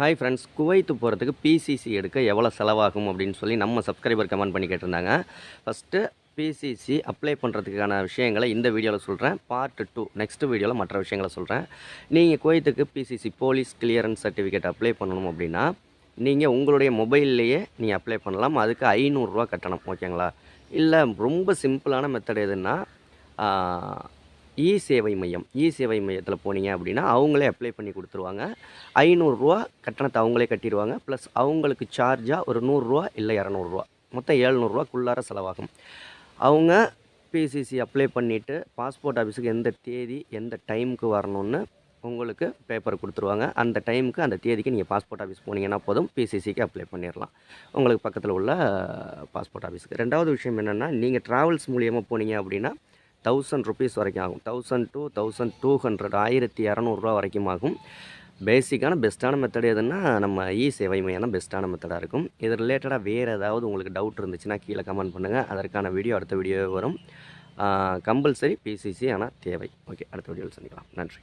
Hi friends Kuwait போகிறதுக்கு PCC எடுக்க எவ்வளோ செலவாகும் அப்படின்னு சொல்லி நம்ம சப்ஸ்கிரைபர் கமெண்ட் பண்ணி கேட்டிருந்தாங்க. ஃபஸ்ட்டு பிசிசி அப்ளை பண்ணுறதுக்கான விஷயங்களை இந்த வீடியோவில் சொல்கிறேன் பார்ட் டூ நெக்ஸ்ட் வீடியோவில் மற்ற விஷயங்களை சொல்கிறேன் நீங்கள் குவைத்துக்கு PCC police clearance certificate apply பண்ணணும் அப்படின்னா நீங்கள் உங்களுடைய மொபைல்லையே நீங்கள் அப்ளை பண்ணலாம். அதுக்கு ஐநூறுரூவா கட்டணம் ஓகேங்களா இல்லை ரொம்ப சிம்பிளான மெத்தட் எதுன்னா இ சேவை மையம். இ சேவை மையத்தில் போனீங்க அப்படின்னா அவங்களே அப்ளை பண்ணி கொடுத்துருவாங்க. ஐநூறுரூவா கட்டணத்தை அவங்களே கட்டிடுவாங்க. ப்ளஸ் அவங்களுக்கு சார்ஜாக ஒரு நூறுரூவா இல்லை இரநூறுவா மொத்தம் ஏழ்நூறுரூவாக்குள்ளார செலவாகும். அவங்க பிசிசி அப்ளை பண்ணிவிட்டு பாஸ்போர்ட் ஆஃபீஸுக்கு எந்த தேதி எந்த டைமுக்கு வரணும்னு உங்களுக்கு பேப்பர் கொடுத்துருவாங்க. அந்த டைமுக்கு அந்த தேதிக்கு நீங்கள் பாஸ்போர்ட் ஆஃபீஸ் போனீங்கன்னா போதும். பிசிசிக்கு அப்ளை பண்ணிடலாம். உங்களுக்கு பக்கத்தில் உள்ள பாஸ்போர்ட் ஆஃபீஸுக்கு ரெண்டாவது விஷயம் என்னென்னா நீங்கள் ட்ராவல்ஸ் மூலியமாக போனீங்க அப்படின்னா தௌசண்ட் ருபீஸ் வரைக்கும் ஆகும் thousand two thousand two hundred ஆயிரத்தி இரநூறுவா வரைக்கும் ஆகும் பேசிக்கான பெஸ்ட்டான மெத்தட் எதுன்னா நம்ம இ சேவை மையம் தான் பெஸ்ட்டான மெத்தடாக இருக்கும். இது ரிலேட்டடாக வேறு ஏதாவது உங்களுக்கு டவுட் இருந்துச்சுன்னா கீழே கமெண்ட் பண்ணுங்கள் அதற்கான வீடியோ அடுத்த வீடியோ வரும். கம்பல்சரி பிசிசி ஆனால் தேவை. ஓகே அடுத்த வீடியோவில் சந்திக்கலாம். நன்றி.